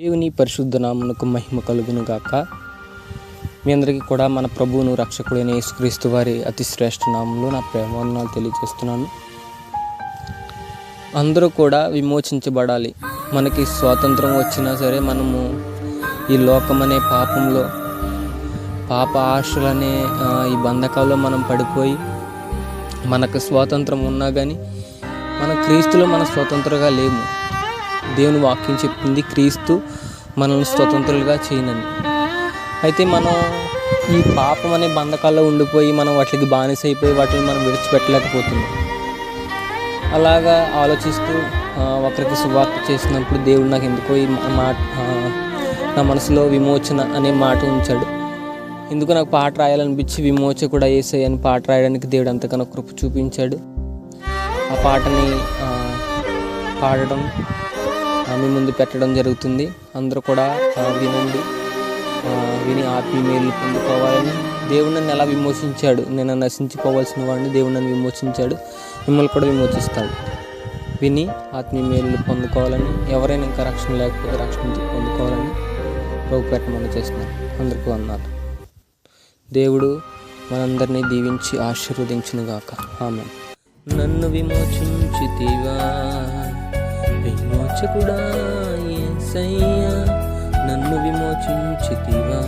దేవుని పరిశుద్ధ నామునకు మహిమ కలుగును గాక మీ అందరికీ కూడా మన ప్రభువును రక్షకుడైన యేసుక్రీస్తు వారి అతి శ్రేష్ఠ నామంలో నా ప్రేమను తెలియజేస్తున్నాను. అందరూ కూడా విమోచించబడాలి. మనకి స్వాతంత్రం వచ్చినా సరే మనము ఈ లోకం అనే పాపంలో పాప ఆశలనే ఈ బంధకాల్లో మనం పడిపోయి మనకు స్వాతంత్రం ఉన్నా కానీ మన క్రీస్తులో మన స్వతంత్రంగా లేము. దేవుని వాక్యం చెప్తుంది క్రీస్తు మనల్ని స్వతంత్రులుగా చేయనని. అయితే మనం ఈ పాపం అనే బంధకాల్లో ఉండిపోయి మనం వాటికి బానిస అయిపోయి వాటిని మనం విడిచిపెట్టలేకపోతున్నాం. అలాగా ఆలోచిస్తూ ఒకరికి సువార్త చేసినప్పుడు దేవుడు నాకు ఎందుకో ఈ మా- మాట నా మనసులో విమోచన అనే మాట ఉంచాడు. ఎందుకు నాకు పాట రాయాలనిపించి విమోచ కూడా వేసాయి అని పాట రాయడానికి దేవుడు అంతకన్నా కృప చూపించాడు. ఆ పాటని పాడడం మీ ముందు పెట్టడం జరుగుతుంది. అందరూ కూడా వినండి. విని ఆత్మీయులు పొందుకోవాలని. దేవుడు నన్ను ఎలా విమోచించాడు? నేను నశించిపోవాల్సిన వాడిని దేవుడు నన్ను విమోచించాడు. మిమ్మల్ని కూడా విమోచిస్తాడు. విని ఆత్మీయ మేలు పొందుకోవాలని ఎవరైనా ఇంకా రక్షణ లేకపోతే రక్షణ పొందుకోవాలని ప్రభు పెట్టమని చేస్తున్నాను. అందరికీ అన్నారు దేవుడు మనందరినీ దీవించి ఆశీర్వదించునుగాక. ఆమె నన్ను విమోచించితివా? విమోచకుడా యేసయ్యా నన్ను విమోచించితివా?